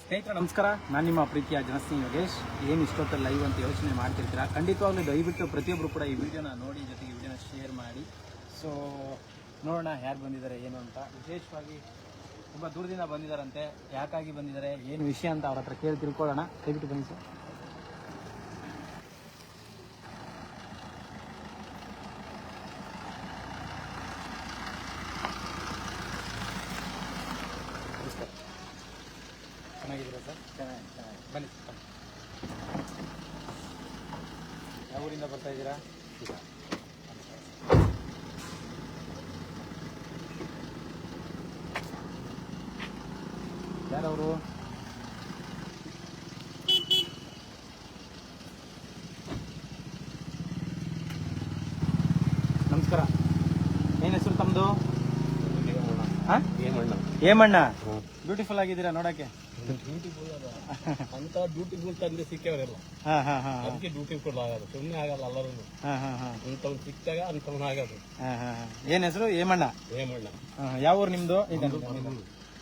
ಸ್ನೇಹಿತರೆ, ನಮಸ್ಕಾರ. ನಾನು ನಿಮ್ಮ ಪ್ರೀತಿಯ ಜನಸ್ನೇಹಿ ಯೋಗೇಶ್. ಏನು ಇಷ್ಟೊತ್ತಲ್ಲಿ ಲೈವ್ ಅಂತ ಯೋಚನೆ ಮಾಡ್ತಿರ್ತೀರಾ? ಖಂಡಿತವಾಗ್ಲೂ ದಯವಿಟ್ಟು ಪ್ರತಿಯೊಬ್ಬರು ಕೂಡ ಈ ವಿಡಿಯೋನ ನೋಡಿ, ಜೊತೆಗೆ ವಿಡಿಯೋನ ಶೇರ್ ಮಾಡಿ. ಸೊ ನೋಡೋಣ ಯಾರು ಬಂದಿದ್ದಾರೆ, ಏನು ಅಂತ. ವಿಶೇಷವಾಗಿ ತುಂಬ ದೂರದಿಂದ ಬಂದಿದ್ದಾರಂತೆ. ಯಾಕಾಗಿ ಬಂದಿದ್ದಾರೆ, ಏನು ವಿಷಯ ಅಂತ ಅವ್ರ ಹತ್ರ ಕೇಳಿ ತಿಳ್ಕೊಳ್ಳೋಣ. ದಯವಿಟ್ಟು ಬನ್ನಿ ಸರ್ ನಮಸ್ಕಾರ ಚೆನ್ನಾಗಿದ್ದೀರಾ ಸರ್ ಚೆನ್ನಾಗಿ ಚೆನ್ನಾಗಿ ಬನ್ನಿ. ಯಾವ ಊರಿಂದ ಬರ್ತಾ ಇದ್ದೀರಾ? ಯಾರವರು? ನಮಸ್ಕಾರ. ಏನು ಹೆಸರು ತಮ್ಮದು ಹಾಂ ಏಮಣ್ಣ. ಬ್ಯೂಟಿಫುಲ್ ಆಗಿದ್ದೀರಾ ನೋಡಕ್ಕೆ? ಅಂತ ಡ್ಯೂಟಿಗಳು ತಂದೆ ಸಿಕ್ಕವರೆಲ್ಲ ಹಾ ಹಾ ಹಾ. ಅದಕ್ಕೆ ಸುಮ್ಮನೆ ಆಗಲ್ಲ ಎಲ್ಲರೂ ಸಿಕ್ಕಾಗ ಅಂಥವ್ನು ಆಗೋದು ಏನ್ ಹೆಸರು? ಹೇಮಣ್ಣ? ಯಾವ ಊರು ನಿಮ್ದು? ಈಗ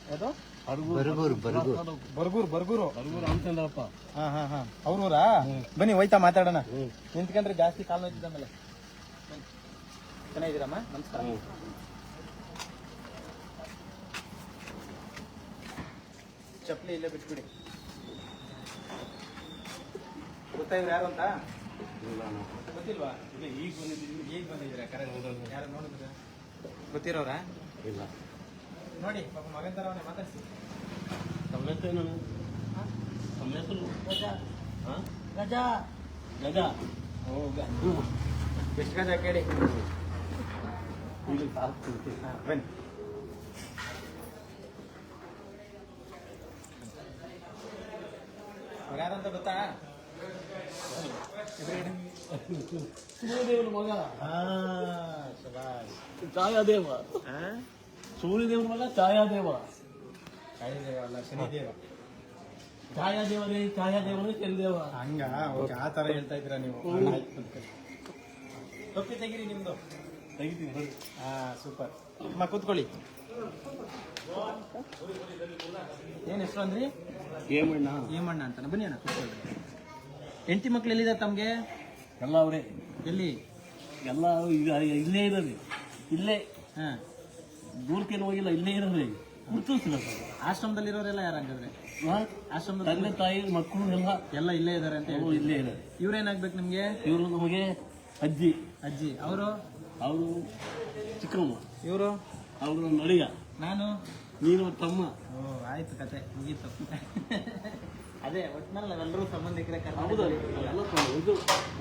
ಯಾವುದು? ಬರ್ಗೂರು ಬರ್ಗೂರು. ಬರ್ಗೂರು ಬರ್ಗೂರು. ಬರ್ಗೂರು ಅಂತಂದ್ರಪ್ಪ ಹಾ ಹಾ ಹಾ. ಅವ್ರೂರಾ ಬನ್ನಿ ಹೋಯ್ತಾ ಮಾತಾಡೋಣ. ನಿಂತ್ಕೊಂಡ್ರೆ ಜಾಸ್ತಿ ಕಾಲ್ ನೋಯ್ತಿದ್ದ ಮೇಲೆ. ಚೆನ್ನಾಗಿದ್ದೀರಮ್ಮ? ನಮಸ್ಕಾರ. ಚಪ್ಪಲಿ ಇಲ್ಲೇ ಬಿಟ್ಬಿಡಿ. ಗೊತ್ತಾಯ್ತು ಯಾರು ಅಂತ? ಗೊತ್ತಿಲ್ವಾ? ಇಲ್ಲ ಈಗ ಬಂದಿದ್ದೀವಿ ಈಗ ಬಂದಿದ್ದೀರಾ? ಕರೆಕ್ಟ್ ಯಾರು ನೋಡಿದ್ರೆ? ಗೊತ್ತಿರೋರಾ? ಇಲ್ಲ. ನೋಡಿ ಪಾಪ ಮಗನ್ ತರ ಅವನೇ ಮಾತಾಡ್ಸಿ. ತಮ್ಮ ಹೆಸರು ತಮ್ಮ ಹೆಸರು? ಹಾಂ? ಗಜಾ. ಗಜ? ಎಷ್ಟು ಗಜ ಕೇಳಿ? ಇಲ್ಲಿ ಸಾಕು. ಬನ್ನಿ. ಅವ್ರು ಯಾರಂತ ಗೊತ್ತಾ. ಸೂರ್ಯದೇವನ ಮಗ. ಛಾಯಾದೇವ. ಸೂರ್ಯದೇವನ ಮಗ ಛಾಯಾದೇವ. ಛಾಯಾದೇವ ಅಲ್ಲ ಶನಿದೇವ. ಛಾಯಾದೇವನೇ ಛಾಯಾದೇವನೇ ಚಂದೇವ ಹಂಗ? ಓಕೆ ಆ ತರ ಹೇಳ್ತಾ ಇದ್ದೀರಾ ನೀವು? ತೊಪ್ಪಿ ತೆಗೀರಿ ನಿಮ್ದು. ತೆಗಿತೀನಿ ಹಾ ಸೂಪರ್. ಅಮ್ಮ ಕೂತ್ಕೊಳ್ಳಿ. ಏನ್ ಹೆಸರು ಅಂದ್ರಿ? ಹೇಮಣ್ಣ. ಹೇಮಣ್ಣ ಅಂತಾನೆ? ಬನ್ನಿ ಅಣ್ಣ ಕೂತ್ಕೊಳ್ಳಿ ಹೆಂಡತಿ ಮಕ್ಳು ಎಲ್ಲಿದೆ ತಮ್ಗೆ? ಎಲ್ಲ ಅವರೇ. ಎಲ್ಲಿ? ಎಲ್ಲ ಈಗ ಇಲ್ಲೇ ಇರೋದು ಇಲ್ಲೇ. ಹಾ. ದೂರಕ್ಕೇನು ಹೋಗಿಲ್ಲ ಇಲ್ಲೇ ಇರೋದು ಆಶ್ರಮದಲ್ಲಿ ಆಶ್ರಮದಲ್ಲಿರೋರೆಲ್ಲ ಯಾರು ಹಂಗಾದ್ರೆ? ಆಶ್ರಮದ ತಂದೆ ತಾಯಿ ಮಕ್ಕಳು ಎಲ್ಲ. ಎಲ್ಲ ಇಲ್ಲೇ ಇದಾರೆ ಅಂತ ಹೇಳಿ ಇಲ್ಲೇ ಇರೋದು ಇವ್ರೇನಾಗ್ಬೇಕು ನಿಮ್ಗೆ? ಇವರು ನಮಗೆ ಅಜ್ಜಿ. ಅಜ್ಜಿ. ಅವರು? ಅವರು ಚಿಕ್ಕಮ್ಮ. ಇವರು? ಅವರು ನಡಿಗ ನಾನು? ನೀನು ತಮ್ಮ. ಓ ಆಯ್ತು ಕತೆ ಮುಗೀತು. ಅದೇ ಒಟ್ನಲ್ಲಿ ನಾವೆಲ್ಲರೂ ಸಂಬಂಧಿಕರೇ ಹೌದು ಎಲ್ಲ ಇದು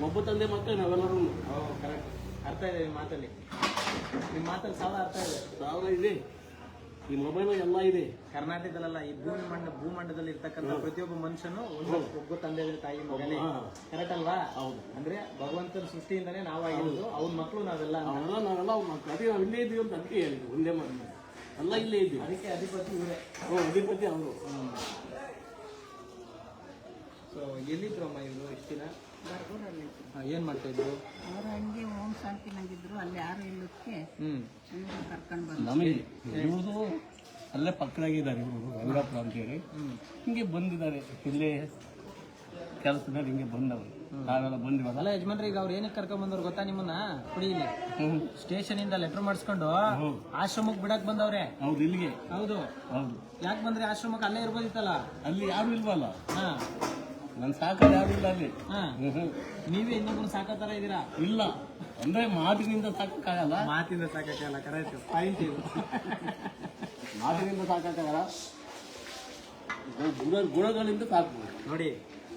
ಒಬ್ಬ ತಂದೆ ಮಕ್ಕಳು ನಾವೆಲ್ಲರೂ. ಓ ಕರೆಕ್ಟ್ ಅರ್ಥ ಇದೆ ನಿಮ್ಮ ಮಾತಲ್ಲಿ. ನಿಮ್ಮ ಮಾತಲ್ಲಿ ಸಾವಿರ ಅರ್ಥ ಇದೆ. ಸಾವಿರ ಇದೆ. ಈ ಮೊಬೈಲ್ ಎಲ್ಲ ಇದೆ. ಕರ್ನಾಟಕದಲ್ಲ ಈ ಭೂಮಿ ಮಂಡ ಭೂಮಂಡದಲ್ಲಿ ಇರ್ತಕ್ಕಂಥ ಪ್ರತಿಯೊಬ್ಬ ಮನುಷ್ಯನು ಒಂದು ಒಬ್ಬ ತಂದೆ ತಾಯಿ ಮಗನೇ. ಕರೆಕ್ಟ್ ಅಲ್ವಾ? ಹೌದು. ಅಂದ್ರೆ ಭಗವಂತನ ಸೃಷ್ಟಿಯಿಂದಾನೇ ನಾವಾಗಿರೋದು ಅವ್ರ ಮಕ್ಕಳು ನಾವೆಲ್ಲ ನಾವೆಲ್ಲ ನಾವೆಲ್ಲ ಅವ್ರ ಮಕ್ಕಳು. ಅದೇ ನಾವು ಇಲ್ಲೇ ಇದ್ದೀವಿ ಅಂತ ಅದಕ್ಕೆ ಹೇಳಿದ್ವಿ ಒಂದೇ ಮಾಡಿ ಎಲ್ಲ ಇಲ್ಲೇ ಇದ್ದೀವಿ. ಅದಕ್ಕೆ ಅಧಿಪತಿ ಇವರೇ. ಹ್ಞೂ ಅಧಿಪತಿ ಅವರು. ಸೊ ಎಲ್ಲಿದ್ರು ಅಮ್ಮ ಇವರು ಇಷ್ಟು ದಿನ? ಹಾ, ಏನ್ ಮಾಡ್ತಾ ಇದ್ರು? ಅವರು ಹಂಗೆ ಓಂ ಶಾಂತಿ ನಂಗಿದ್ರು ಅಲ್ಲಿ ಯಾರು ಇಲ್ಲಕ್ಕೆ ಹ್ಮ್. ಇವ್ರು ಕರ್ಕೊಂಡು ಬಂದು ನಮಗೆ ಅಲ್ಲೇ ಪಕ್ಕದಾಗಿದ್ದಾರೆ ಇವರು ಗಂಗಾಪುರ ಅಂತೇಳಿ ಹಿಂಗೆ ಬಂದಿದ್ದಾರೆ ಇಲ್ಲೇ ಕೆಲಸದಲ್ಲಿ ಹಿಂಗೆ ಬಂದವರು. ನಾವೆಲ್ಲ ಬಂದಿವಲ್ಲ ಅಲ್ಲ ಯಜಮಾನ್ರಿ ಈಗ ಅವ್ರು ಏನಕ್ಕೆ ಕರ್ಕೊಂಡ್ ಬಂದವ್ರು ಗೊತ್ತಾ ನಿಮ್ಮನ್ನ? ಕುಡಿ ಇಲ್ಲಿ. ಸ್ಟೇಷನ್ ಇಂದ ಲೆಟರ್ ಮಾಡಿಸ್ಕೊಂಡು ಆಶ್ರಮಕ್ಕೆ ಬಿಡಕ್ ಬಂದವ್ರೆ. ಹೌದು ಇಲ್ಲಿಗೆ. ಹೌದು. ಹೌದು. ಯಾಕೆ ಬಂದ್ರೆ ಆಶ್ರಮಕ್ಕೆ? ಅಲ್ಲೇ ಇರ್ಬೋದಿತ್ತಲ್ಲ? ಅಲ್ಲಿ ಯಾರು ಇಲ್ವಲ್ಲ? ಹಾ. ನನ್ನ ಸಾಕೋದು ಯಾರು ಇಲ್ಲ ಅಲ್ಲಿ. ಹಾ. ಹ್ಮ್, ಹ್ಮ್. ನೀವೇ ಇನ್ನೊಬ್ರು ಸಾಕೋ ತರ ಇದೀರಾ? ಇಲ್ಲ. ಅಂದ್ರೆ ಮಾತಿನಿಂದ ಸಾಕಕ್ಕಾಗಲ್ಲ. ಮಾತಿಂದ ಸಾಕಕ್ಕಾಗಲ್ಲ ಕರೆಕ್ಟ್ ಪಾಯಿಂಟ್ ಇದು. ಮಾತಿನಿಂದ ಸಾಕಕ್ಕಾಗಲ್ಲ. ಗುಣ ಗುಣಗಳಿಂದ ಸಾಕ್ಬೋದು. ನೋಡಿ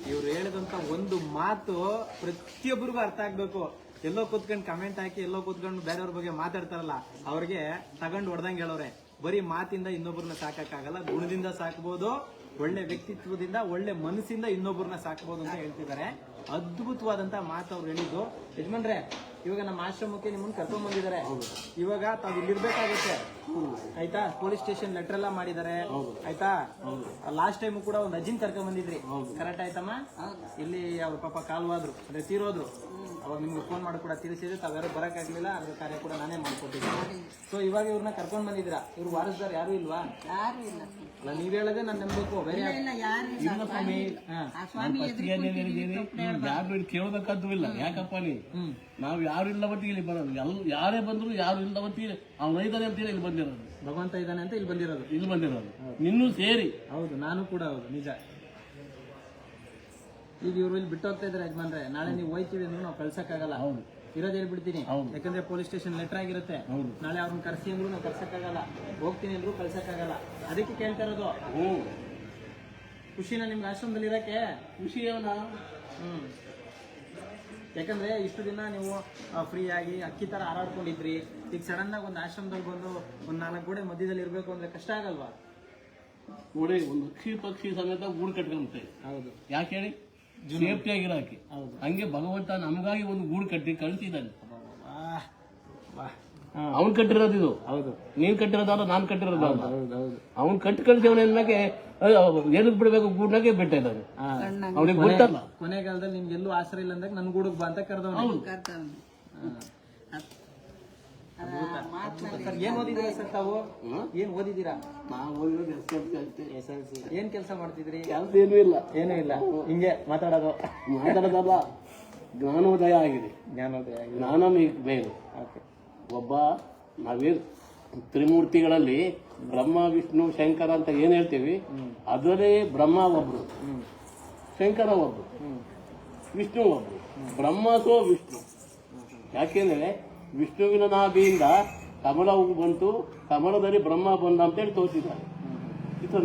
ಇವ್ರು ಹೇಳಿದಂತ ಒಂದು ಮಾತು ಪ್ರತಿಯೊಬ್ಬರಿಗೂ ಅರ್ಥ ಆಗ್ಬೇಕು. ಎಲ್ಲೋ ಕೂತ್ಕೊಂಡು ಕಮೆಂಟ್ ಹಾಕಿ ಎಲ್ಲೋ ಕೂತ್ಕೊಂಡು ಬೇರೆಯವ್ರ ಬಗ್ಗೆ ಮಾತಾಡ್ತಾರಲ್ಲ ಅವ್ರಿಗೆ ತಗೊಂಡು ಹೊಡೆದಂಗೆ ಹೇಳೋರೆ. ಬರೀ ಮಾತಿಂದ ಇನ್ನೊಬ್ಬರನ್ನ ಸಾಕಕ್ಕಾಗಲ್ಲ ಗುಣದಿಂದ ಸಾಕ್ಬೋದು. ಒಳ್ಳೆ ವ್ಯಕ್ತಿತ್ವದಿಂದ ಒಳ್ಳೆ ಮನಸ್ಸಿಂದ ಇನ್ನೊಬ್ಬರನ್ನ ಸಾಕ್ಬೋದು ಅಂತ ಹೇಳ್ತಿದ್ದಾರೆ. ಅದ್ಭುತವಾದಂತ ಮಾತು ಅವ್ರು ಹೇಳಿದ್ದು. ಯಜಮಾನ್ರೆ ಇವಾಗ ನಮ್ಮ ಆಶ್ರಮಕ್ಕೆ ನಿಮ್ಮನ್ನ ಕರ್ಕೊಂಡ್ ಬಂದಿದ್ದಾರೆ. ಇವಾಗ ತಾವು ಇಲ್ಲಿರ್ಬೇಕಾಗುತ್ತೆ. ಆಯ್ತಾ? ಪೊಲೀಸ್ ಸ್ಟೇಷನ್ ಲೆಟರ್ ಎಲ್ಲ ಮಾಡಿದ್ದಾರೆ. ಆಯ್ತಾ? ಲಾಸ್ಟ್ ಟೈಮ್ ಕೂಡ ಒಂದು ಅಜ್ಜಿನ್ ಕರ್ಕೊಂಡ್ ಬಂದಿದ್ರಿ. ಕರೆಕ್ಟ್ ಆಯ್ತಮ್ಮ? ಇಲ್ಲಿ ಅವ್ರ ಪಾಪ ಕಾಲ್ವಾದ್ರು ಅದೇ ತೀರೋದ್ರು. ಅವಾಗ ನಿಮ್ಗೆ ಫೋನ್ ಮಾಡಿ ಕೂಡ ತಿಳಿಸಿದ್ರೆ ತಾವ್ಯಾರು ಬರಕ್ಕಾಗ್ಲಿಲ್ಲ ಅದ್ರ ಕಾರ್ಯ ಕೂಡ ನಾನೇ ಮಾಡ್ಕೊಟ್ಟಿದ್ದೆ. ಸೊ ಇವಾಗ ಇವ್ರನ್ನ ಕರ್ಕೊಂಡ್ ಬಂದಿದ್ರ ಇವ್ರು ವಾರಸ್ದಾರ್ ಯಾರು ಇಲ್ವಾ? ಯಾರು ಇಲ್ಲ. ನೀವ್ ಹೇಳದೆ ನಾನು ನಂಬಬೇಕು. ಯಾರು- ಇಲ್ಲ ಇಲ್ಲ ಕೇಳೋದಕ್ಕದ್ದು ಇಲ್ಲ ಯಾಕಪ್ಪ ನೀ ನಾವು ಯಾರು ಇಲ್ಲವತ್ತಿಗೆ ಇಲ್ಲಿ ಬರೋದು. ಎಲ್ ಯಾರೇ ಬಂದ್ರು ಯಾರು ಇಲ್ಲವತ್ತಿಗೆ ಅವ್ನು ಐದಾನೆ ಅಂತೇಳಿ ಇಲ್ಲಿ ಬಂದಿರೋದು. ಭಗವಂತ ಇದ್ದಾನೆ ಅಂತ ಇಲ್ಲಿ ಬಂದಿರೋದು. ಇಲ್ಲಿ ಬಂದಿರೋದು. ನಿನ್ನೂ ಸೇರಿ. ಹೌದು ನಾನು ಕೂಡ ಹೌದು ನಿಜ. ಈಗ ಇವ್ರು ಇಲ್ಲಿ ಬಿಟ್ಟು ಹೋಗ್ತಾ ಇದ್ರೆ ಯಜಮಾನ್ರೆ ನಾಳೆ ನೀವು ಹೋಯ್ತೀವಿ ಅಂದ್ರೆ ನಾವು ಕಳ್ಸಕ್ಕಾಗಲ್ಲ. ಹೌದು. ಇರೋದು ಹೇಳ್ಬಿಡ್ತೀನಿ. ಹೌದು. ಯಾಕಂದ್ರೆ ಪೊಲೀಸ್ ಸ್ಟೇಷನ್ ಲೆಟರ್ ಆಗಿರುತ್ತೆ. ಹೌದು. ನಾಳೆ ಅವ್ರನ್ನ ಕರ್ಸಿ ಅಂದ್ರು ನಾವು ಕರ್ಸಕ್ಕಾಗಲ್ಲ ಹೋಗ್ತೀನಿ ಅಂದ್ರು ಕಳ್ಸಕ್ಕಾಗಲ್ಲ. ಅದಕ್ಕೆ ಕೇಳ್ತಾ ಇರೋದು. ಖುಷಿನ ನಿಮ್ಗೆ ಆಶ್ರಮದಲ್ಲಿ ಇರಕ್ಕೆ? ಖುಷಿ ಅವನ? ಹ್ಮ್. ಯಾಕಂದ್ರೆ ಇಷ್ಟು ದಿನ ನೀವು ಫ್ರೀ ಆಗಿ ಅಕ್ಕಿ ತರ ಹಾರಾಡ್ಕೊಂಡಿದ್ರಿ. ಈಗ ಸಡನ್ ಆಗಿ ಒಂದು ಆಶ್ರಮದಲ್ಲಿ ಬಂದು ಒಂದ್ ನಾಲ್ಕು ಗೋಡೆ ಮಧ್ಯದಲ್ಲಿ ಇರ್ಬೇಕು ಅಂದ್ರೆ ಕಷ್ಟ ಆಗಲ್ವಾ? ನೋಡಿ ಒಂದು ಅಕ್ಷಿ ಪಕ್ಷಿ ಸಮೇತ ಗೂಡು ಕಟ್ಕೊಂತೆ ಹೌದು. ಯಾಕೆ ಹೇಳಿ? ಸೇಫ್ಟಿ ಆಗಿರೋಕೆ ಹೌದು. ಹಂಗೆ ಭಗವಂತ ನಮಗಾಗಿ ಒಂದು ಗೂಡು ಕಟ್ಟಿ ಕಳಿಸಿದ್ದಾನೆ. ಅವ್ನು ಕಟ್ಟಿರೋದು ಇದು. ಹೌದು. ನೀನ್ ಕಟ್ಟಿರೋದಲ್ಲ ನಾನ್ ಕಟ್ಟಿರೋದಲ್ಲ ಅವನ್. ಹೌದು ಅವ್ನು ಕಟ್ಟಿ ಕಳಿಸಿವನ ಎನ್ನಕ್ಕೆ ಏನಕ್ ಬಿಡ್ಬೇಕು ಗೂಡ್ನಾಗೆ ಬಿಟ್ಟ ಇದ್ದಾನೆ. ಅವನಿಗೆ ಗೊತ್ತಲ್ಲ. ಕೊನೆಗಾಲದಲ್ಲಿ ನಿಮ್ಗೆ ಎಲ್ಲೂ ಆಸರೆ ಇಲ್ಲ ಅಂದಾಗ ನನ್ ಗೂಡಕ್ ಬಾ ಅಂತ ಕರೆದವನು. ಏನ್ ಓದಿದೀರಾ ಸರ್ ತಾವು? ಏನ್ ಓದಿದ್ದೀರಾ? ಏನ್ ಕೆಲಸ ಮಾಡ್ತಿದ್ರಿ? ಕೆಲಸ ಏನೂ ಇಲ್ಲ. ಏನೂ ಇಲ್ಲ. ಹಿಂಗೆ ಮಾತಾಡೋದು. ಮಾತಾಡೋದಲ್ಲ. ಜ್ಞಾನೋದಯ ಆಗಿದೆ. ಜ್ಞಾನೋದಯ ಜ್ಞಾನ ಬೇಕು ಓಕೆ. ಒಬ್ಬ ನಾವೇನು ತ್ರಿಮೂರ್ತಿಗಳಲ್ಲಿ ಬ್ರಹ್ಮ, ವಿಷ್ಣು, ಶಂಕರ ಅಂತ ಏನ್ ಹೇಳ್ತೀವಿ, ಅದರಲ್ಲಿ ಬ್ರಹ್ಮ ಒಬ್ರು. ಶಂಕರ ಒಬ್ರು. ವಿಷ್ಣು ಒಬ್ರು. ಬ್ರಹ್ಮ ಸೋ ವಿಷ್ಣು. ಯಾಕೆಂದ್ರೆ ವಿಷ್ಣುವಿನ ನಾಭಿಯಿಂದ ಕಮಲ ಬಂತು, ಕಮಲದಲ್ಲಿ ಬ್ರಹ್ಮ ಬಂದ ಅಂತೇಳಿ ತೋರಿಸಿದ್ದಾರೆ.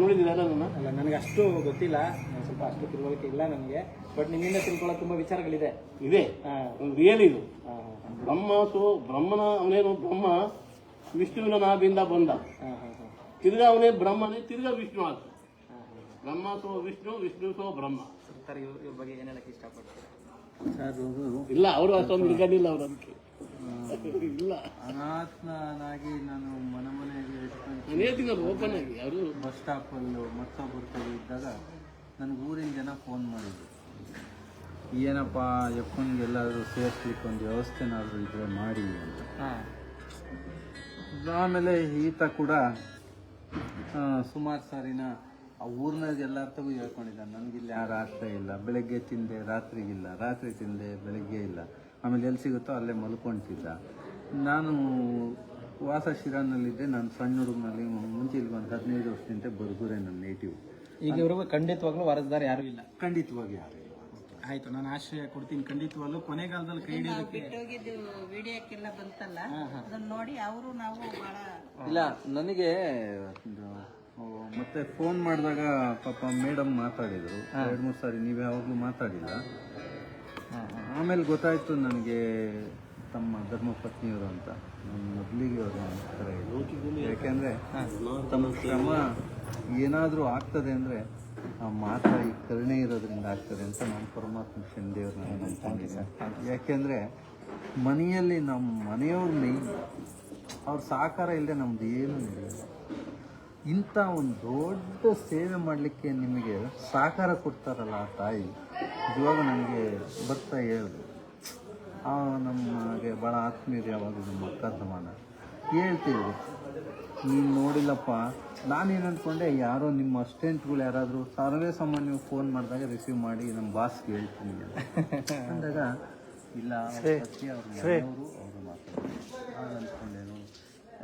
ನೋಡಿದ್ದೀರಲ್ಲ ನನ್ನ ನನಗೆ ಅಷ್ಟು ಗೊತ್ತಿಲ್ಲ ಸ್ವಲ್ಪ ಅಷ್ಟು ತಿಳುವಳಿಕೆ ಇಲ್ಲ ನನಗೆ ಬಟ್ ನಿಮ್ಮಿಂದ ತಿಳ್ಕೊಳ್ಳೋ ತುಂಬಾ ವಿಚಾರಗಳಿದೆ. ಇದೆ. ರಿಯಲ್ ಇದು. ಬ್ರಹ್ಮ ಸೊ ಬ್ರಹ್ಮನ ಅವನೇನು ಬ್ರಹ್ಮ ವಿಷ್ಣುವಿನ ನಾಭಿಂದ ಬಂದ. ತಿರ್ಗಾ ಅವನೇ ಬ್ರಹ್ಮನೇ ತಿರ್ಗ ವಿಷ್ಣು ಆತ Brahma so Vishnu Vishnu so Brahma. Sir ಇವ್ರ ಇವ್ರ ಬಗ್ಗೆ ಏನ್ ಹೇಳಕ್ ಇಷ್ಟಪಡ್ತಾರೆ? ಇಲ್ಲ ಅವರು ಅಷ್ಟೊಂದು ಇಲ್ಲ ಅವ್ರ ಅದಕ್ಕೆ. ಇಲ್ಲ. ಅನಾಥನಾಗಿ ನಾನು ಮನೆ ಮನೆಗೆ ನಾನು ಹೇಳ್ತೀನಿ ಓಪನ್ ಆಗಿ ಅವರು ಬಸ್ ಸ್ಟಾಪ್ ಅಲ್ಲಿ ಮತ್ತೊಬ್ಬರು ಇದ್ದಾಗ ನನಗೆ ಊರಿನ ಜನ ಫೋನ್ ಮಾಡಿದ್ರು. ಏನಪ್ಪ ಯಪ್ಪನಿಗೆಲ್ಲಾದರೂ ಸೇರಿಸ್ಲಿಕ್ಕೆ ಒಂದು ವ್ಯವಸ್ಥೆನಾದರೂ ಇದ್ರೆ ಮಾಡಿ ಅಂತ. ಆಮೇಲೆ ಈತ ಕೂಡ ಸುಮಾರು ಸಾರಿನ ಆ ಊರಿನಾಗ ಎಲ್ಲಾರ್ತಗೂ ಹೇಳ್ಕೊಂಡಿದ್ದ ನನಗಿಲ್ಲಿ ಯಾರು ಆಗ್ತಾ ಇಲ್ಲ. ಬೆಳಗ್ಗೆ ತಿಂದೆ ರಾತ್ರಿಗಿಲ್ಲ. ರಾತ್ರಿ ತಿಂದೆ ಬೆಳಗ್ಗೆ ಇಲ್ಲ. ಆಮೇಲೆ ಎಲ್ಲಿ ಸಿಗುತ್ತೋ ಅಲ್ಲೇ ಮಲ್ಕೊಂತಿದ್ದ. ನಾನು ವಾಸ ಶಿರಾನಲ್ಲಿದ್ದೆ ನಾನು ಸಣ್ಣ ಹುಡುಗನಲ್ಲಿ ಮುಂಚೆ ಇಲ್ಲಿ ಒಂದು ಹದಿನೈದು ವರ್ಷದಿಂದ ಬರ್ಗುರೆ ನನ್ನ ನೇಟಿವ್ ಈಗ ಇವ್ರಿಗೂ ಖಂಡಿತವಾಗ್ಲೂ ವಾರಸ್ದಾರ ಯಾರು ಇಲ್ಲ. ಖಂಡಿತವಾಗಿ ಯಾರು ಆಯ್ತು ನಾನು ಆಶ್ರಯ ಕೊಡ್ತೀನಿ. ಖಂಡಿತವಾಗ್ಲೂ ಕೊನೆಗಾಲದಲ್ಲಿ ಕೈ ಹಿಡಿಯೋದಕ್ಕೆ ಬಿಟ್ಟೋಗಿದ್ದು ವಿಡಿಯೋಕ್ಕೆಲ್ಲ ಬಂತಲ್ಲ ಅದನ್ನ ನೋಡಿ ಅವರು ನಾವು ಬಹಳ ಇಲ್ಲ ನನಗೆ ಮತ್ತೆ ಫೋನ್ ಮಾಡಿದಾಗ ಪಾಪ ಮೇಡಮ್ ಮಾತಾಡಿದ್ರು. ಎರಡು ಮೂರು ಸಾರಿ ನೀವು ಯಾವಾಗಲೂ ಮಾತಾಡಿಲ್ಲ. ಆಮೇಲೆ ಗೊತ್ತಾಯ್ತು ನನಗೆ ತಮ್ಮ ಧರ್ಮಪತ್ನಿಯವರು ಅಂತ. ನನ್ನ ಮೊದಲಿಗೆ ಅವರು ಯಾಕೆಂದರೆ ಯಾಕೆಂದ್ರೆ ತಮ್ಮ ಶ್ರಮ ಏನಾದರೂ ಆಗ್ತದೆ ಅಂದ್ರೆ ಮಾತ್ರ ಈ ಕರುಣೆ ಇರೋದ್ರಿಂದ ಆಗ್ತದೆ ಅಂತ ನಾನು ಪರಮಾತ್ಮ ಶನಿದೇವ್ರನ್ನ ನಂಬ್ಕೊಂಡಿದ್ದೀನಿ ಯಾಕೆಂದ್ರೆ ಮನೆಯಲ್ಲಿ ನಮ್ಮ ಮನೆಯವ್ರ ಮೇಯ್ನ್ ಅವ್ರ ಸಹಕಾರ ಇಲ್ಲದೆ ನಮ್ದು ಏನೂ ನಡೆಯಲ್ಲ ಇಂಥ ಒಂದು ದೊಡ್ಡ ಸೇವೆ ಮಾಡಲಿಕ್ಕೆ ನಿಮಗೆ ಸಹಕಾರ ಕೊಡ್ತಾರಲ್ಲ ಆ ತಾಯಿ? ಇವಾಗ ನನಗೆ ಬರ್ತಾ ಹೇಳಿದ್ರು ನಮಗೆ ಭಾಳ ಆತ್ಮೀಯರು ಯಾವಾಗಲೂ ನಮ್ಮ ಅಕ್ಕ ಸಮಾನ. ಹೇಳ್ತೀವಿ ನೀನು ನೋಡಿಲ್ಲಪ್ಪ. ನಾನೇನು ಅಂದ್ಕೊಂಡೆ ಯಾರೋ ನಿಮ್ಮ ಅಸ್ಟೆಂಟ್ಗಳು ಯಾರಾದರೂ ಸರ್ವೇ ಸಾಮಾನ್ಯ ಫೋನ್ ಮಾಡಿದಾಗ ರಿಸೀವ್ ಮಾಡಿ ನಮ್ಮ ಬಾಸ್ ಕೇಳ್ತೀನಿ. ಅಂದಾಗ ಇಲ್ಲ ಅವ್ರ ಅವರು ಮಾತಾಡ್ತಾರೆ. ಅಂದ್ಕೊಂಡೇನು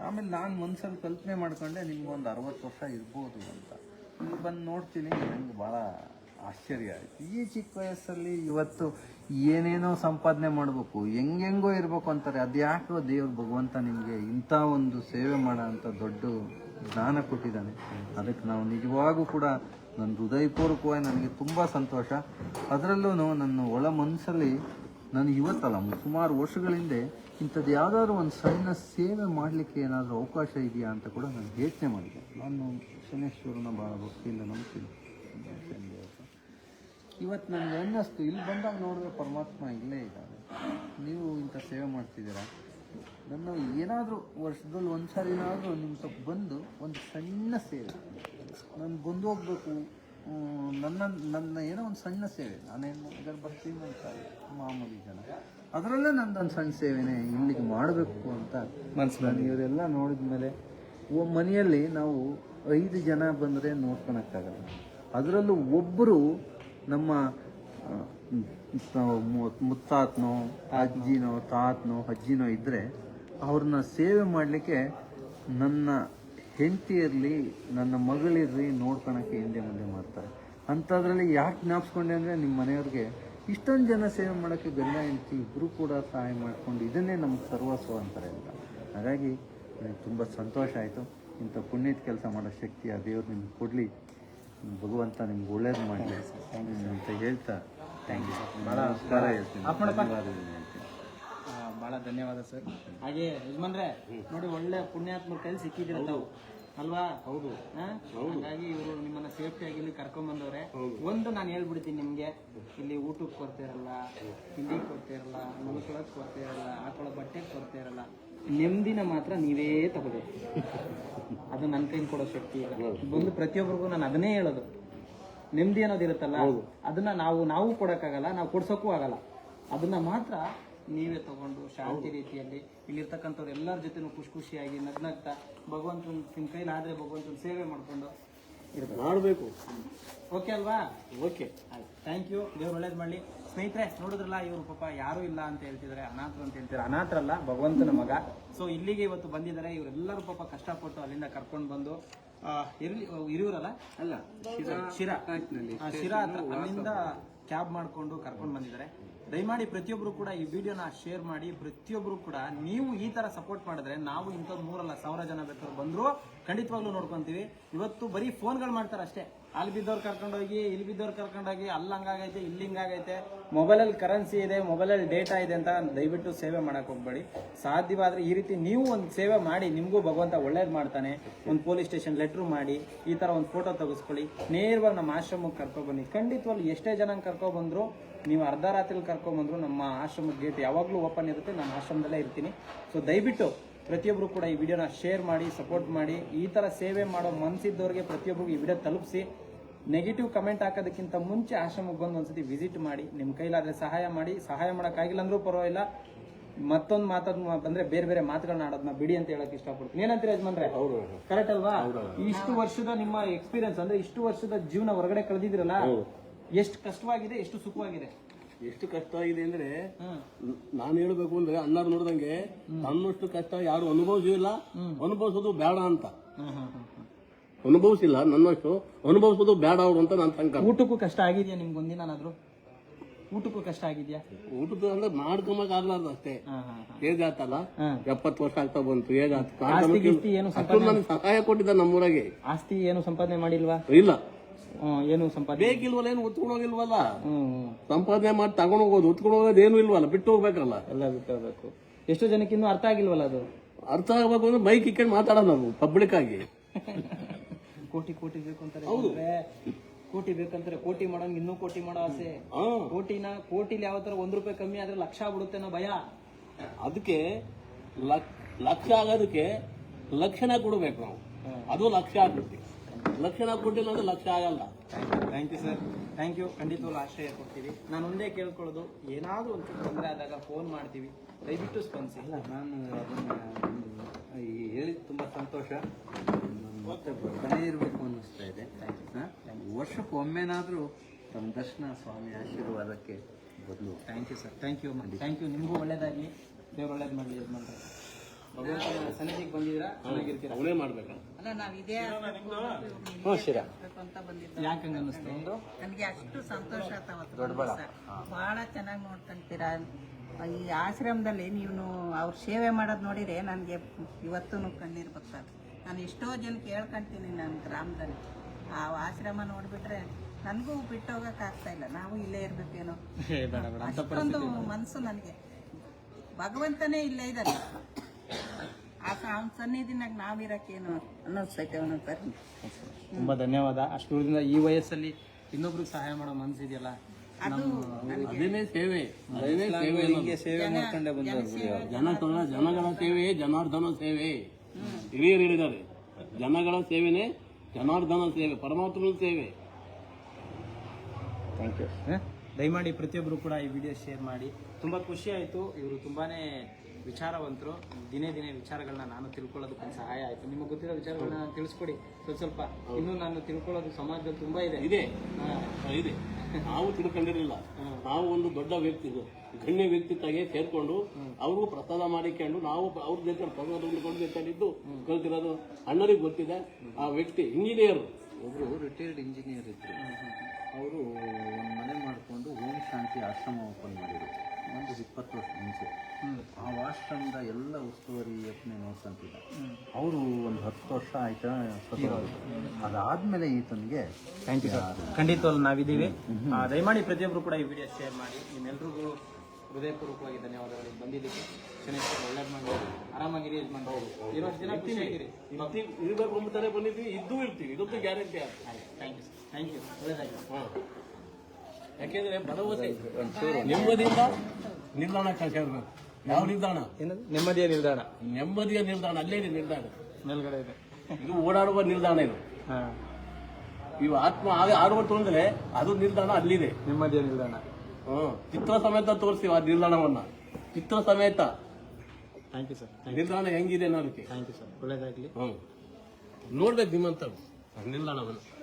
ಆಮೇಲೆ ನಾನು ಮನ್ಸಲ್ಲಿ ಕಲ್ಪನೆ ಮಾಡ್ಕೊಂಡೆ ನಿಮ್ಗೊಂದು ಅರವತ್ತು ವರ್ಷ ಇರ್ಬೋದು ಅಂತ. ಇಲ್ಲಿ ಬಂದು ನೋಡ್ತೀನಿ ನಂಗೆ ಭಾಳ ಆಶ್ಚರ್ಯ ಆಯಿತು. ಈ ಚಿಕ್ಕ ವಯಸ್ಸಲ್ಲಿ ಇವತ್ತು ಏನೇನೋ ಸಂಪಾದನೆ ಮಾಡಬೇಕು, ಹೆಂಗೆಂಗೋ ಇರಬೇಕು ಅಂತಾರೆ. ಅದು ಯಾಕೋ ದೇವ್ರ ಭಗವಂತ ನಿಮಗೆ ಇಂಥ ಒಂದು ಸೇವೆ ಮಾಡೋ ಅಂಥ ದೊಡ್ಡ ಜ್ಞಾನ ಕೊಟ್ಟಿದ್ದಾನೆ. ಅದಕ್ಕೆ ನಾವು ನಿಜವಾಗೂ ಕೂಡ ನನ್ನ ಹೃದಯಪೂರ್ವಕವಾಗಿ ನನಗೆ ತುಂಬ ಸಂತೋಷ. ಅದರಲ್ಲೂ ನನ್ನ ಒಳ ಮನಸ್ಸಲ್ಲಿ ನಾನು ಇವತ್ತಲ್ಲ, ಸುಮಾರು ವರ್ಷಗಳ ಹಿಂದೆ ಇಂಥದ್ದು ಯಾವುದಾದ್ರು ಒಂದು ಸಣ್ಣ ಸೇವೆ ಮಾಡಲಿಕ್ಕೆ ಏನಾದರೂ ಅವಕಾಶ ಇದೆಯಾ ಅಂತ ಕೂಡ ನಾನು ಯೋಚನೆ ಮಾಡಿದೆ. ನಾನು ಶನೇಶ್ವರನ ಭಾಳ ಭಕ್ತಿಯಿಂದ ನಂಬ್ತೀನಿ. ಇವತ್ತು ನನಗೆ ಅನ್ನಿಸ್ತು. ಇಲ್ಲಿ ಬಂದಾಗ ನೋಡಿದ್ರೆ ಪರಮಾತ್ಮ ಇಲ್ಲೇ ಇದ್ದಾನೆ. ನೀವು ಇಂಥ ಸೇವೆ ಮಾಡ್ತಿದ್ದೀರಾ? ನನ್ನ ಏನಾದರೂ ವರ್ಷದಲ್ಲಿ ಒಂದು ಸಾರಿನಾದರೂ ನಿಮ್ಮ ಸ್ವಲ್ಪ ಬಂದು ಒಂದು ಸಣ್ಣ ಸೇವೆ. ನಾನು ಬಂದು ಹೋಗ್ಬೇಕು ನನ್ನ ನನ್ನ ಏನೋ ಒಂದು ಸಣ್ಣ ಸೇವೆ. ನಾನೇನು ಇದರ ಬರ್ತೀನಿ ಅಂತ ಮಾಮೂಲಿ ಜನ ಅದರಲ್ಲೇ ನಂದೊಂದು ಸಣ್ಣ ಸೇವೆನೇ ಇಲ್ಲಿಗೆ ಮಾಡಬೇಕು ಅಂತ ಮನಸ್ಸು ನಾನು ಇವರೆಲ್ಲ ನೋಡಿದ ಮೇಲೆ ಮನೆಯಲ್ಲಿ ನಾವು ಐದು ಜನ ಬಂದರೆ ನೋಡ್ಕೊಳಕ್ಕಾಗಲ್ಲ. ಅದರಲ್ಲೂ ಒಬ್ಬರು ನಮ್ಮ ಮುತ್ತಾತನೋ ಅಜ್ಜಿನೋ ತಾತನೋ ಅಜ್ಜಿನೋ ಇದ್ದರೆ ಅವ್ರನ್ನ ಸೇವೆ ಮಾಡಲಿಕ್ಕೆ ನನ್ನ ಹೆಂಡತಿ ಇರಲಿ, ನನ್ನ ಮಗಳಿರಲಿ ನೋಡ್ಕೊಳಕ್ಕೆ ಹಿಂದೆ ಮುಂದೆ ಮಾಡ್ತಾರೆ. ಅಂಥದ್ರಲ್ಲಿ ಯಾಕೆ ಜ್ಞಾಪಿಸ್ಕೊಂಡೆ ಅಂದರೆ ನಿಮ್ಮ ಮನೆಯವ್ರಿಗೆ ಇಷ್ಟೊಂದು ಜನ ಸೇವೆ ಮಾಡೋಕ್ಕೆ ಗಂಡ, ಹೆಂಡತಿ ಇಬ್ಬರು ಕೂಡ ಸಹಾಯ ಮಾಡಿಕೊಂಡು ಇದನ್ನೇ ನಮ್ಗೆ ಸರ್ವಸ್ವ ಅಂತಾರೆ ಅಂತ. ಹಾಗಾಗಿ, ನನಗೆ ತುಂಬ ಸಂತೋಷ ಆಯಿತು. ಇಂಥ ಪುಣ್ಯದ ಕೆಲಸ ಮಾಡೋ ಶಕ್ತಿ ಆ ದೇವ್ರು ನಿಮ್ಗೆ ಕೊಡಲಿ. ಭಗವಂತ ನಿಮ್ಗೆ ಒಳ್ಳೇದು ಮಾಡಿ ಅಂತ ಹೇಳ್ತಾ ಥ್ಯಾಂಕ್ ಯು ಭಾಳ ನಮಸ್ಕಾರ ಹೇಳ್ತೀನಿ. ಧನ್ಯವಾದಗಳು ಹೇಳ್ತೀನಿ ಬಹಳ ಧನ್ಯವಾದ ಸರ್ ಹಾಗೆ ಯಜಮಾನ್ರೆ ನೋಡಿ ಒಳ್ಳೆ ಪುಣ್ಯಾತ್ಮರ ಕೈಲಿ ಸಿಕ್ಕಿದ್ದೀರ ತಾವು? ಅಲ್ವಾ? ಹೌದು. ಹಾಗಾಗಿ ಇವರು ನಿಮ್ಮನ್ನ ಸೇಫ್ಟಿ ಆಗಿ ಇಲ್ಲಿ ಕರ್ಕೊಂಡ್ ಬಂದವ್ರೆ. ಒಂದು ನಾನು ಹೇಳ್ಬಿಡ್ತೀನಿ ನಿಮ್ಗೆ. ಇಲ್ಲಿ ಊಟಕ್ಕೆ ಕೊರತೆ ಇರಲ್ಲ ತಿಂಡಿ ಕೊರತೆ ಇರಲ್ಲ ಮಲ್ಕೊಳಕ್ ಕೊರತೆ ಇರಲ್ಲ ಹಾಕೊಳ್ಳೋ ಬಟ್ಟೆಗೆ ಕೊರತೆ ಇರಲ್ಲ. ನೆಮ್ಮದಿನ ಮಾತ್ರ ನೀವೇ ತಗೋಬೇಕು. ಅದು ನನ್ನ ಕೈಲಿ ಕೊಡೋ ಶಕ್ತಿ ಇಲ್ಲ. ಬಂದು ಪ್ರತಿಯೊಬ್ಬರಿಗೂ ನಾನು ಅದನ್ನೇ ಹೇಳೋದು. ನೆಮ್ಮದಿ ಅನ್ನೋದಿರುತ್ತಲ್ಲ ಅದನ್ನ ನಾವು ನಾವು ಕೊಡಕ್ಕಾಗಲ್ಲ ನಾವು ಕೊಡ್ಸೋಕ್ಕೂ ಆಗಲ್ಲ. ಅದನ್ನ ಮಾತ್ರ ನೀವೇ ತಗೊಂಡು ಶಾಂತಿ ರೀತಿಯಲ್ಲಿ ಇಲ್ಲಿರ್ತಕ್ಕಂಥವ್ರು ಎಲ್ಲರ ಜೊತೆನೂ ಖುಷಿ ಖುಷಿಯಾಗಿ ನಗ್ನಗ್ತಾ ಭಗವಂತನ ನಿಮ್ಮ ಕೈಲಾದರೆ ಭಗವಂತನ ಸೇವೆ ಮಾಡ್ಕೊಂಡು ಮಾಡಬೇಕು. ಓಕೆ ಅಲ್ವಾ? ಓಕೆ ಆಯ್ತು. ಥ್ಯಾಂಕ್ ಯು ದೇವ್ರು ಒಳ್ಳೇದು ಮಾಡಲಿ. ಸ್ನೇಹಿತರೆ ನೋಡಿದ್ರಲ್ಲ ಇವರು ಪಾಪ ಯಾರು ಇಲ್ಲ ಅಂತ ಹೇಳ್ತಿದ್ರೆ ಅನಾಥರು ಅಂತ ಹೇಳ್ತಾರೆ ಅನಾಥರಲ್ಲ ಭಗವಂತನ ಮಗ. ಸೊ ಇಲ್ಲಿಗೆ ಇವತ್ತು ಬಂದಿದ್ದಾರೆ. ಇವರೆಲ್ಲರೂ ಪಾಪ ಕಷ್ಟಪಟ್ಟು ಅಲ್ಲಿಂದ ಕರ್ಕೊಂಡು ಬಂದು ಆ, ಇರ್ಲಿ ಹಿರಿಯೂರಲ್ಲ ಅಲ್ಲ ಶಿರಾ. ಆ, ಶಿರಾ ಹತ್ರ ಅಲ್ಲಿಂದ ಕ್ಯಾಬ್ ಮಾಡ್ಕೊಂಡು ಕರ್ಕೊಂಡು ಬಂದಿದ್ದಾರೆ. ದಯಮಾಡಿ ಪ್ರತಿಯೊಬ್ಬರು ಕೂಡ ಈ ವಿಡಿಯೋನ ಶೇರ್ ಮಾಡಿ ಪ್ರತಿಯೊಬ್ಬರು ಕೂಡ ನೀವು ಈ ತರ ಸಪೋರ್ಟ್ ಮಾಡಿದ್ರೆ ನಾವು ಇಂಥ ಮೂರಲ್ಲ, ಸಾವಿರ ಜನ ಬೇಕಾದ್ರು ಬಂದ್ರು, ಖಂಡಿತವಾಗ್ಲೂ ನೋಡ್ಕೊಂತೀವಿ. ಇವತ್ತು ಬರೀ ಫೋನ್ಗಳು ಮಾಡ್ತಾರೆ ಅಷ್ಟೇ. ಅಲ್ಲಿ ಬಿದ್ದವ್ರು ಕರ್ಕೊಂಡೋಗಿ ಇಲ್ಲಿ ಬಿದ್ದವ್ರು ಕರ್ಕೊಂಡೋಗಿ ಅಲ್ಲಿ ಹಂಗಾಗೈತೆ, ಇಲ್ಲಿ ಹಿಂಗಾಗೈತೆ. ಮೊಬೈಲಲ್ಲಿ ಕರೆನ್ಸಿ ಇದೆ ಮೊಬೈಲಲ್ಲಿ ಡೇಟಾ ಇದೆ ಅಂತ ದಯವಿಟ್ಟು ಸೇವೆ ಮಾಡೋಕೆ ಹೋಗ್ಬೇಡಿ. ಸಾಧ್ಯವಾದ್ರೆ ಈ ರೀತಿ ನೀವು ಒಂದು ಸೇವೆ ಮಾಡಿ, ನಿಮಗೂ ಭಗವಂತ ಒಳ್ಳೇದು ಮಾಡ್ತಾನೆ. ಒಂದು ಪೊಲೀಸ್ ಸ್ಟೇಷನ್ ಲೆಟ್ರ್ ಮಾಡಿ, ಈ ತರ ಒಂದು ಫೋಟೋ ತೆಗೆಸ್ಕೊಳ್ಳಿ. ನೇರವಾಗಿ ನಮ್ಮ ಆಶ್ರಮಕ್ಕೆ ಕರ್ಕೊಬನ್ನಿ ಖಂಡಿತವಾಗ್ಲು ಎಷ್ಟೇ ಜನ ಕರ್ಕೊಬಂದ್ರು ನೀವು ಅರ್ಧ ರಾತ್ರಿಲಿ ಕರ್ಕೊಂಬಂದ್ರು ನಮ್ಮ ಆಶ್ರಮದ ಗೇಟ್ ಯಾವಾಗಲೂ ಓಪನ್ ಇರುತ್ತೆ. ನಾನು ಆಶ್ರಮದಲ್ಲೇ ಇರ್ತೀನಿ. ಸೊ ದಯವಿಟ್ಟು ಪ್ರತಿಯೊಬ್ಬರು ಕೂಡ ಈ ವಿಡಿಯೋನ ಶೇರ್ ಮಾಡಿ ಸಪೋರ್ಟ್ ಮಾಡಿ. ಈ ತರ ಸೇವೆ ಮಾಡೋ ಮನ್ಸಿದ್ದವ್ರಿಗೆ ಪ್ರತಿಯೊಬ್ಬರಿಗೂ ಈ ವಿಡಿಯೋ ತಲುಪಿಸಿ. ನೆಗೆಟಿವ್ ಕಮೆಂಟ್ ಹಾಕೋದಕ್ಕಿಂತ ಮುಂಚೆ ಆಶ್ರಮಕ್ಕೆ ಬಂದು ಒಂದ್ಸತಿ ವಿಸಿಟ್ ಮಾಡಿ. ನಿಮ್ಮ ಕೈಲಾದ್ರೆ ಸಹಾಯ ಮಾಡಿ. ಸಹಾಯ ಮಾಡೋಕ್ಕಾಗಿಲ್ಲ ಅಂದ್ರೂ ಪರವಾಗಿಲ್ಲ. ಮತ್ತೊಂದು ಮಾತಾಡ್ ಬಂದ್ರೆ ಬೇರೆ ಬೇರೆ ಮಾತುಗಳನ್ನ ಆಡೋದನ್ನ ಬಿಡಿ ಅಂತ ಹೇಳಕ್ ಇಷ್ಟಪಡ್ತೀನಿ. ಏನಂತೀರ ಯಜಮಾನ್ರೆ? ಕರೆಕ್ಟ್ ಅಲ್ವಾ? ಇಷ್ಟು ವರ್ಷದ ನಿಮ್ಮ ಎಕ್ಸ್ಪೀರಿಯನ್ಸ್ ಅಂದ್ರೆ ಇಷ್ಟು ವರ್ಷದ ಜೀವನ ಹೊರಗಡೆ ಕಳೆದಿದ್ರಲ್ಲ ಎಷ್ಟು ಕಷ್ಟವಾಗಿದೆ ಎಷ್ಟು ಸುಖವಾಗಿದೆ? ಎಷ್ಟು ಕಷ್ಟ ಆಗಿದೆ ಅಂದ್ರೆ ನಾನು ಹೇಳ್ಬೇಕು ಅಂದ್ರೆ ಅಣ್ಣಾರು ನೋಡ್ದಂಗೆ ನನ್ನಷ್ಟು ಕಷ್ಟ ಯಾರು ಅನುಭವಿಸಿಲ್ಲ ಅನುಭವಿಸೋದು ಬೇಡ ಅಂತ. ಅನುಭವಿಸಿಲ್ಲ ನನ್ನಷ್ಟು ಅನುಭವಿಸೋದು ಬೇಡ ಅವರು ಅಂತ ನಾನು ತಂಕ. ಊಟಕ್ಕೂ ಕಷ್ಟ ಆಗಿದ್ಯಾ ನಿಮ್ಗೆ ನಾನಾದ್ರು ಊಟಕ್ಕೂ ಕಷ್ಟ ಆಗಿದ್ಯಾ? ಊಟದ ಅಂದ್ರೆ ಮಾಡ್ಕೊಂಬಕ್ ಆಗ್ಲಾರ್ದು ಅಷ್ಟೇ. ಏಜ್ ಆತಲ್ಲ. ಎಪ್ಪತ್ತು ವರ್ಷ ಆಗ್ತಾ ಬಂತು ಏಜ್ ಆತ. ಸಹಾಯ ಕೊಟ್ಟಿದ್ದ ನಮ್ಮೂರಾಗೆ. ಆಸ್ತಿ ಏನು ಸಂಪಾದನೆ ಮಾಡಿಲ್ವಾ? ಇಲ್ಲ. ಏನು ಸಂಪಾದನೆ ಬೇಕಿಲ್ವಲ್ಲ ಏನು ಹ್ಮ್. ಸಂಪಾದನೆ ಮಾಡಿ ತಗೊಂಡು ಹೋಗೋದು ಉತ್ಕೊಂಡು ಹೋಗೋದು ಏನು ಇಲ್ವಲ್ಲ ಬಿಟ್ಟು ಹೋಗ್ಬೇಕಲ್ಲ? ಎಲ್ಲ ಬಿಟ್ಟಿರ್ಬೇಕು ಎಷ್ಟು ಜನಕ್ಕೆ ಇನ್ನೂ ಅರ್ಥ ಆಗಿಲ್ವಲ್ಲ ಅದು? ಅರ್ಥ ಆಗ್ಬೇಕು ಅಂದ್ರೆ ಬೈಕ್ ಇಕ್ಕೊಂಡು ಮಾತಾಡೋದು ನಾವು ಪಬ್ಲಿಕ್ ಆಗಿ. ಕೋಟಿ ಕೋಟಿ ಬೇಕು ಅಂತಾರೆ ಕೋಟಿ ಬೇಕಂತಾರೆ ಕೋಟಿ ಮಾಡೋಂಗ್ ಇನ್ನೂ ಕೋಟಿ ಮಾಡೋ ಆಸೆ. ಕೋಟಿನ ಕೋಟಿಲಿ ಯಾವ ತರ ಒಂದ್ ರೂಪಾಯಿ ಕಮ್ಮಿ ಆದ್ರೆ ಲಕ್ಷ ಆಗ್ಬಿಡುತ್ತೆ ಅನ್ನೋ ಭಯ. ಅದಕ್ಕೆ ಲಕ್- ಲಕ್ಷ ಆಗೋದಕ್ಕೆ ಲಕ್ಷಣ ಕೊಡ್ಬೇಕು ನಾವು. ಅದು ಲಕ್ಷ ಆಗ್ಬಿಡ್ತಿ ಲಕ್ಷಣ ಕೊಟ್ಟಿಲ್ಲ ಅಂದ್ರೆ ಲಕ್ಷ ಆಗಲ್ಲ. Thank you sir thank you ಖಂಡಿತವಾಗ್ಲೂ ಆಶ್ರಯ ಕೊಡ್ತೀವಿ. ನಾನು ಒಂದೇ ಕೇಳ್ಕೊಳ್ಳೋದು ಏನಾದರೂ ಒಂದು ತೊಂದರೆ ಆದಾಗ ಫೋನ್ ಮಾಡ್ತೀವಿ. ದಯವಿಟ್ಟು ಸ್ಪಂದಿಸಿ. ಇಲ್ಲ ನಾನು ಅದನ್ನು ಈ ಹೇಳಿದ ತುಂಬ ಸಂತೋಷ. ಮತ್ತೆ ಬರ್ತಾನೆ ಇರಬೇಕು ಅನ್ನಿಸ್ತಾ ಇದೆ? ವರ್ಷಕ್ಕೆ ಒಮ್ಮೆನಾದರೂ ತಮ್ಮ ದರ್ಶನ ಸ್ವಾಮಿ ಆಶೀರ್ವಾದಕ್ಕೆ ಬದಲು. Thank you sir thank you thank you ನಿಮಗೂ ಒಳ್ಳೇದಾಗಲಿ. ದೇವ್ರು ಒಳ್ಳೇದು ಮಾಡಲಿ ಇದು ಮಾಡ್ತಾರೆ ಭಗವಂತನ ಸನ್ನಿಧಿಗೆ ಬಂದಿದ್ದೀರಾ? ಚೆನ್ನಾಗಿರ್ತೀರಾ? ಅವನೇ ಮಾಡ್ಬೇಕಲ್ಲ ಅಲ್ಲ ನಾವ್ ಇದೇ ಹ್ಞೂ ಶಿರಾ. ಆಗ್ಬೇಕು ಅಂತ ಬಂದಿದ್ದು. ಯಾಕೆ ಹಂಗೆ ಅನ್ನಿಸ್ತು? ಒಂದು ನನಗೆ ಅಷ್ಟು ಸಂತೋಷ ಆತ. ಬಹಳ ಚೆನ್ನಾಗಿ ನೋಡ್ಕೊಂತೀರಾ ಈ ಆಶ್ರಮದಲ್ಲಿ ನೀವು ಅವ್ರ ಸೇವೆ ಮಾಡೋದು ನೋಡಿದ್ರೆ ನನಗೆ ಇವತ್ತೂ ಕಣ್ಣೀರ್ ಬರ್ತದೆ ನಾನು ಎಷ್ಟೋ ಜನ ಹೇಳ್ಕೊಂತೀನಿ ನನ್ನ ಗ್ರಾಮದಲ್ಲಿ. ಆ ಆಶ್ರಮ ನೋಡ್ಬಿಟ್ರೆ ನನಗೂ ಬಿಟ್ಟು ಹೋಗಕ್ ಆಗ್ತಾ ಇಲ್ಲ. ನಾವು ಇಲ್ಲೇ ಇರ್ಬೇಕೇನೋ? ಏ, ಬೇಡ ಬೇಡ ಅಂತ ಅಷ್ಟೊಂದು ಮನಸ್ಸು ನನಗೆ. ಭಗವಂತನೇ ಇಲ್ಲೇ ಇದ್ದಾನೆ ಆ ಅವನ ಸನ್ನಿಧಿನಾಗ ನಾವಿರಕ್ಕೇನು ಅನ್ನಿಸ್ತೈತೆ ಒಂದೊಂದ್ಸರಿ ತುಂಬಾ ಧನ್ಯವಾದ. ಅಷ್ಟು ದೂರದಿಂದ ಈ ವಯಸ್ಸಲ್ಲಿ ಇನ್ನೊಬ್ರಿಗೆ ಸಹಾಯ ಮಾಡೋ ಮನ್ಸಿದೆಯಲ್ಲ? ಅದು ಅದೇನೇ ಸೇವೆ. ಅದೇನೇ ಸೇವೆ. ಹೀಗೆ ಸೇವೆ. ಮಾಡ್ಕೊಂಡೆ ಬಂದವ್ರು ಜನ ಜನಗಳ ಸೇವೆ ಜನಾರ್ದನ ಸೇವೆ. ಹಿರಿಯರು ಹೇಳಿದ್ದಾರೆ. ಜನಗಳ ಸೇವೆನೇ ಜನಾರ್ದನ ಸೇವೆ ಪರಮಾತ್ಮನ ಸೇವೆ. ಥ್ಯಾಂಕ್ ಯು ದಯಮಾಡಿ ಪ್ರತಿಯೊಬ್ಬರು ಕೂಡ ಈ ವಿಡಿಯೋ ಶೇರ್ ಮಾಡಿ. ತುಂಬಾ ಖುಷಿ ಆಯ್ತು. ಇವರು ತುಂಬಾನೇ ವಿಚಾರವಂತರು ದಿನೇ ದಿನೇ ವಿಚಾರಗಳನ್ನ ನಾನು ತಿಳ್ಕೊಳ್ಳೋದಕ್ಕೆ ಸಹಾಯ ಆಯಿತು. ನಿಮಗೆ ಗೊತ್ತಿರೋ ವಿಚಾರಗಳನ್ನ ನಾನು ತಿಳಿಸ್ಕೊಡಿ. ಸ್ವಲ್ಪ ಸ್ವಲ್ಪ. ಇನ್ನೂ ನಾನು ತಿಳ್ಕೊಳ್ಳೋದು ಸಮಾಜದಲ್ಲಿ ತುಂಬಾ ಇದೆ. ಇದೆ. ಇದೆ. ನಾವು ತಿಳ್ಕೊಂಡಿರಲಿಲ್ಲ. ನಾವು ಒಂದು ದೊಡ್ಡ ವ್ಯಕ್ತಿ ಗಣ್ಯ ವ್ಯಕ್ತಿತ್ವಗೆ ಸೇರ್ಕೊಂಡು ಅವ್ರಿಗೂ ಪ್ರಸಾದ ಮಾಡಿಕೊಂಡು ನಾವು ಅವ್ರ ಜೊತೆ ಪ್ರಸಾದ ಉಂಡ್ಕೊಂಡು ಬೇಕಾಗಿದ್ದು ಕಲ್ತಿರೋದು ಅಣ್ಣರಿಗೆ ಗೊತ್ತಿದೆ. ಆ ವ್ಯಕ್ತಿ ಇಂಜಿನಿಯರ್. ಒಬ್ರು ರಿಟೈರ್ಡ್ ಇಂಜಿನಿಯರ್ ಇದ್ರು. ಅವರು ಒಂದು ಮನೆ ಮಾಡಿಕೊಂಡು ಓಂ ಶಾಂತಿ ಆಶ್ರಮ ಓಪನ್ ಮಾಡಿದ್ರು. ಒಂದು ಇಪ್ಪತ್ತು ವರ್ಷ ಮುಂಚೆ. ಆ ಆಶ್ರಮದ ಎಲ್ಲ ಉಸ್ತುವಾರಿ ಯೋಚನೆ ನೋಡ್ಕೊಂತಿದ್ದ ಅವರು ಒಂದು ಹತ್ತು ವರ್ಷ ಆಯ್ತಾ. ಅದಾದ್ಮೇಲೆ ಈತನಿಗೆ ಥ್ಯಾಂಕ್ ಯು ಸರ್ ಖಂಡಿತವಾಗ್ಲು ನಾವಿದ್ದೀವಿ. ಆ, ದಯಮಾಡಿ ಪ್ರತಿಯೊಬ್ಬರು ಕೂಡ ಈ ವಿಡಿಯೋ ಶೇರ್ ಮಾಡಿ. ನಿಮ್ಮೆಲ್ರಿಗೂ ಹೃದಯಪೂರ್ವಕವಾಗಿ ಧನ್ಯವಾದಗಳು ಇಲ್ಲಿ ಬಂದಿದ್ದಕ್ಕೆ. ಶನೇಶ್ವರ ಒಳ್ಳೇದು ಮಾಡಿ ಆರಾಮಾಗಿರಿ ಮಾಡಿ ಇವತ್ತು ದಿನ ಖುಷಿಯಾಗಿರಿ ಇರಬೇಕು ಇರ್ಬೇಕು ಅಂತಾನೆ ಬಂದಿದ್ವಿ ಇದ್ದೂ ಇರ್ತೀವಿ. ಇದೊಂದು ಗ್ಯಾರಂಟಿ ಆಯ್ತು. ಥ್ಯಾಂಕ್ ಯು ಥ್ಯಾಂಕ್ ಯು ಒಳ್ಳೇದಾಗಿ ಹಾ. ಯಾಕೆಂದ್ರೆ ಭರವಸೆ ನೆಮ್ಮದಿಯಿಂದ ನಿಲ್ದಾಣ ಸೇರ್ಬೇಕು ಯಾವ ನಿಲ್ದಾಣ? ನೆಮ್ಮದಿಯ ನಿಲ್ದಾಣ. ನೆಮ್ಮದಿಯ ನಿಲ್ದಾಣ ಅಲ್ಲೇ ಇದೆ ನಿಲ್ದಾಣ. ಮೇಲ್ಗಡೆ ಇದೆ. ಇದು ಓಡಾಡುವ ನಿಲ್ದಾಣ ಇದು. ಇವು ಆತ್ಮ ಆಗ ಆಡುವಂತ ಅಂದ್ರೆ ಅದು ನಿಲ್ದಾಣ ಅಲ್ಲಿದೆ. ನೆಮ್ಮದಿಯ ನಿಲ್ದಾಣ. ಹ್ಮ್. ಚಿತ್ರ ಸಮೇತ ತೋರಿಸ್ತೀವಿ ಆ ನಿಲ್ದಾಣವನ್ನ? ಚಿತ್ರ ಸಮೇತ. ಥ್ಯಾಂಕ್ ಯು ಸರ್ ನಿಲ್ದಾಣ ಹೆಂಗಿದೆ ಅನ್ನೋದಕ್ಕೆ? ಥ್ಯಾಂಕ್ ಯು ಸರ್ ಒಳ್ಳೇದಾಗ್ಲಿ. ಹ್ಮ್. ನೋಡ್ಬೇಕು ನಿಮ್ಮಂತ ನಿಲ್ದಾಣವನ್ನು.